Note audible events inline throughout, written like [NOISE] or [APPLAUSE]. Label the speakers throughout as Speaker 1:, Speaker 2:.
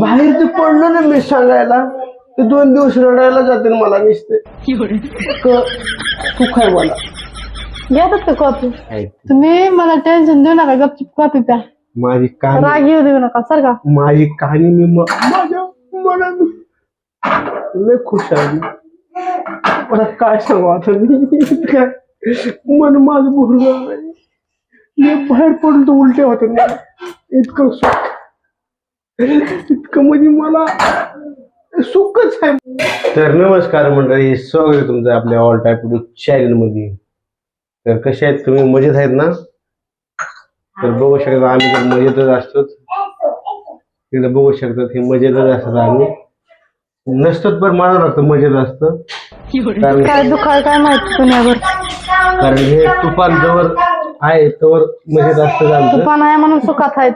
Speaker 1: बाहेर ते पडलं ना मी सांगायला ते दोन दिवस रडायला जाते मला नुसते सुख आहे मला.
Speaker 2: घेतात का कॉफी
Speaker 1: ऐक,
Speaker 2: तुम्ही मला टेन्शन देऊ नका गपचिप कॉफी प्या.
Speaker 1: माझी कहाणी
Speaker 2: राग येऊ देऊ नका सर का?
Speaker 1: माझी कहाणी मी माझ्या मनात लय खुश आहे मी. मला काय सांगू आता मी? मन माझं भरून बाहेर पडून तर उलटे होते इतकं सुख. इतकं म्हणजे मला सुखच आहे. तर नमस्कार मंडळी स्वागत आहे तुमचं आपल्या ऑल टाईप चॅनलमध्ये. तर कसे आहेत तुम्ही? मजेत आहेत ना? तर बघू शकता आम्ही तर मजेतच असतो तिकडे बघू शकतात हे मजेतच असतात आम्ही. नसतात पण मला लागतं मजेत असतं. कारण
Speaker 2: काय दुखाय काय माहिती पुण्यावर?
Speaker 1: कारण हे तुफान जवळ आहे तवर मजेत असतं आमचं.
Speaker 2: तुफान आहे म्हणून सुखात आहेत.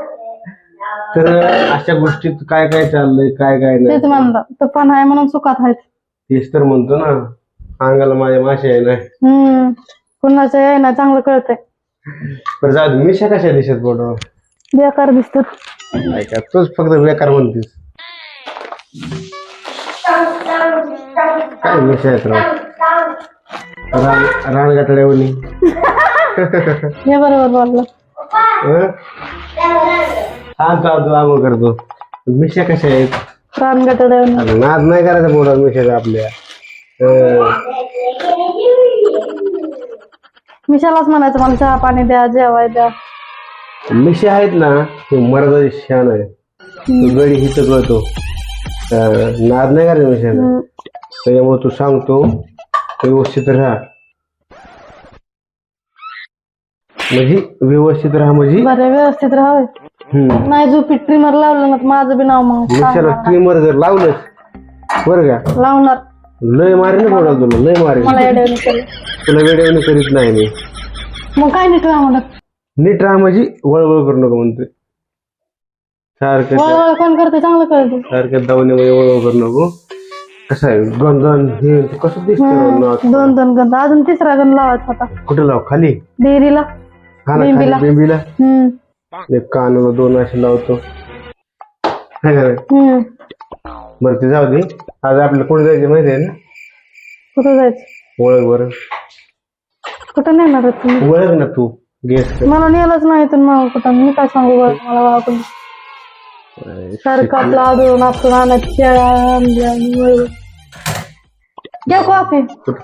Speaker 1: तर अशा गोष्टीत काय काय चाललंय काय काय नाही.
Speaker 2: तेच म्हणलं तुफान आहे म्हणून सुखात आहेत.
Speaker 1: तेच तर म्हणतो ना अंगाला माझ्या मासे आहे ना.
Speaker 2: हम्म कुणाचं आहे ना चांगलं कळतंय.
Speaker 1: पण जाऊ दे, मिशा कशा दिसत फोटो
Speaker 2: बेकार दिसतात
Speaker 1: ऐका तूच फक्त बेकार म्हणतीस. काय मिशा आहेत राव? रान रानगाठड्यावनी [LAUGHS]
Speaker 2: हे बरोबर बोललं.
Speaker 1: हं? थांब थांब तू आंघोळ करतो. मिशा कशा आहेत?
Speaker 2: रानगटडे
Speaker 1: अरे नाद नाही करायचा मोठा मिशाचा आपल्या. हं.
Speaker 2: मिशालाच म्हणायचं मला चहा पाणी द्या जेवाय द्या.
Speaker 1: मिशा आहेत ना ते मर्दाची शान आहे तो गडी हित. कळतो अं, नाद नाही करायचा मिशाचा
Speaker 2: हम्म.
Speaker 1: त्याच्यामुळे तू सांगतो व्यवस्थित राहा. म्हणजे व्यवस्थित राहा म्हणजे?
Speaker 2: बरं व्यवस्थित राहावे.
Speaker 1: हम्म.
Speaker 2: नाही झोपी ट्रिमर लावलं ना तर माझं बी नाव मग सांगणार.
Speaker 1: ट्रिमर जर लावलंच बरं का?
Speaker 2: लावणार.
Speaker 1: लय मारे ना बोला तुला लय मारे
Speaker 2: मला येड्याने केलं
Speaker 1: तुला वेळेवर करीत नाही मी.
Speaker 2: मग काय नीट राहा म्हणत
Speaker 1: नीट राहा म्हणजे वळवळ करू नका म्हणतोय. सारखं
Speaker 2: वळवळ कोण करते चांगलं कळते
Speaker 1: सारख्या दावण्यामध्ये वळवळ करू नको. कसं आहे? गंधन हे ते कसं दिसतं नाक.
Speaker 2: दोन दोन गंध अजून तिसरा गंध लावायचा होता.
Speaker 1: कुठे लाव? खाली?
Speaker 2: डेअरीला.
Speaker 1: ना
Speaker 2: बेंबीला.
Speaker 1: बेंबीला
Speaker 2: हम्म.
Speaker 1: एक कानाला दोन असे लावतो. नाही?
Speaker 2: हम्म.
Speaker 1: बरं ते जाऊ दे. आज आपल्याला कुठे जायचं माहिती आहे ना?
Speaker 2: कुठं जायचं?
Speaker 1: ओळख बरं.
Speaker 2: कुठं नेणार आहेत तुम्ही?
Speaker 1: ओळख ना तू गेस
Speaker 2: मला नेलंच नाही तर मग कुठं. मी काय सांगू बरं मला वाटून सारखं आपलं आदळून आपण आणत आणि वळवळ. कॉफी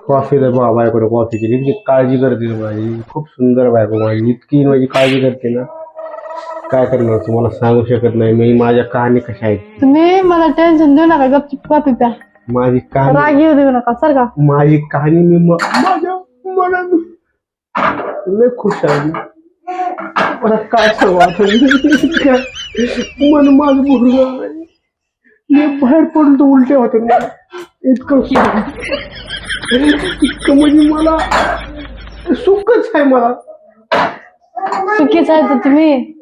Speaker 1: कॉफी तर बा बायकोने कॉफी केली. इतकी काळजी करते ती माझी खूप सुंदर बायको माझी इतकी माझी काळजी करते ना. काय करणार तुम्हाला सांगू शकत नाही. मी माझ्या कहाणी कशा आहेत?
Speaker 2: तुम्ही मला टेन्शन देऊ नका. गपचिप कॉफी प्या.
Speaker 1: माझी कहाणी
Speaker 2: राग येऊ देऊ नका सर का?
Speaker 1: माझी कहाणी मी म- माझ्या मनात लय खुश आहे. मी. मला काय सांगू आता? मी? काय मन माझं भरून गेलं. मी बाहेर पडून तर उलटे होते ना इतकं इतकं म्हणजे मला सुखच आहे मला.
Speaker 2: चुकीच आहे तर तुम्ही.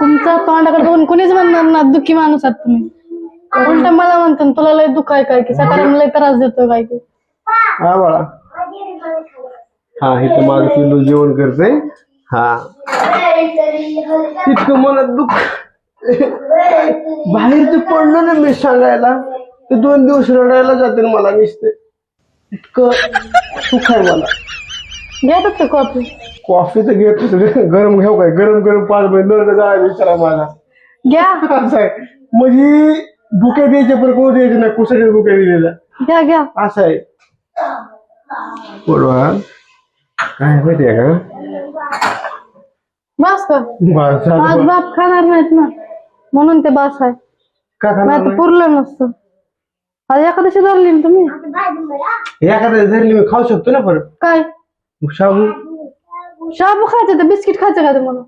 Speaker 2: तुमचा तोंडाकडे बघून कोणीच म्हणणार ना दुःखी माणूस आहात तुम्ही. उलट मला म्हणतो तुला लय दुःख आहे काय की? सकाळी लय त्रास देतोय काय की?
Speaker 1: हा बाळा. हा इथं माझं पिल्लू जेवण करते हा. इतकं मनात दुःख. बाहेर ते पडलं ना मी सांगायला. ते दोन दिवस रडायला जाते ना मला नुसते. इतकं सुख आहे मला.
Speaker 2: का कॉफी
Speaker 1: कॉफी तर घेतोच. रे. गरम घेऊ काय? गरम गरम पाच महिने नळ जायला विचारा माझा
Speaker 2: घ्या.
Speaker 1: असं आहे. म्हणजे बुके द्यायचे पण कोण द्यायचे नाही? कुसाचे बुके दिलेला.
Speaker 2: घ्या घ्या.
Speaker 1: असं आहे. बरोबर काय माहितीये का?
Speaker 2: बस
Speaker 1: झालं.
Speaker 2: बाप खाणार नाहीत ना. म्हणून ते बास आहे.
Speaker 1: का खाणार
Speaker 2: तर? पुरलं नसतं. आज एखादशी धरली ना तुम्ही?
Speaker 1: एखाद्या धरली मी खाऊ शकतो ना परत.
Speaker 2: काय?
Speaker 1: मग शाबू.
Speaker 2: शाबू खायचं तर बिस्किट खायचं का तुम्हाला?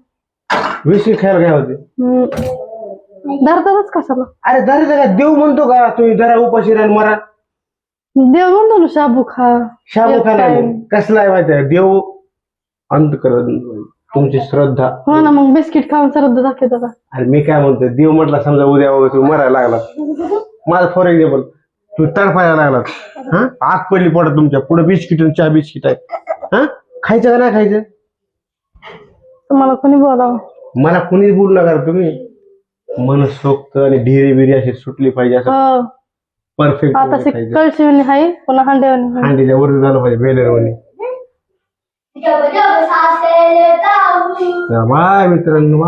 Speaker 1: विस्की खायला काय होते?
Speaker 2: हम्म. धरतातच कशाला?
Speaker 1: अरे धरायचं का देव म्हणतो का? तुम्ही धरा उपाशी राहील मरा.
Speaker 2: देव म्हणतो ना शाबू खा.
Speaker 1: शाबू
Speaker 2: एक
Speaker 1: खायला
Speaker 2: time.
Speaker 1: कसला आहे माहिती आहे देव अंतकरण तुमची श्रद्धा.
Speaker 2: हो ना मग बिस्किट खाऊन सरद दाखवतो का?
Speaker 1: अरे मी काय म्हणतो देव म्हटला समजा उद्या वगैरे तुम्ही मरायला लागला. [LAUGHS] माझं फॉर एक्झाम्पल तू तडफायला लागला हा? आग पडली पडत तुमच्या. पुढे बिस्किट चहा बिस्किट आहे हा? खायचं का नाही खायचं?
Speaker 2: मला कोणी बोलावं?
Speaker 1: मला कुणीच बोलू नका तुम्ही. मन सोक्त आणि धीरे बिरी अशी सुटली पाहिजे असं.
Speaker 2: हो.
Speaker 1: परफेक्ट
Speaker 2: आता
Speaker 1: पाहिजे.
Speaker 2: पुन्हा हांडे
Speaker 1: हांडीच्या वरती झालं पाहिजे बेलर जब जब माय मित्रांनो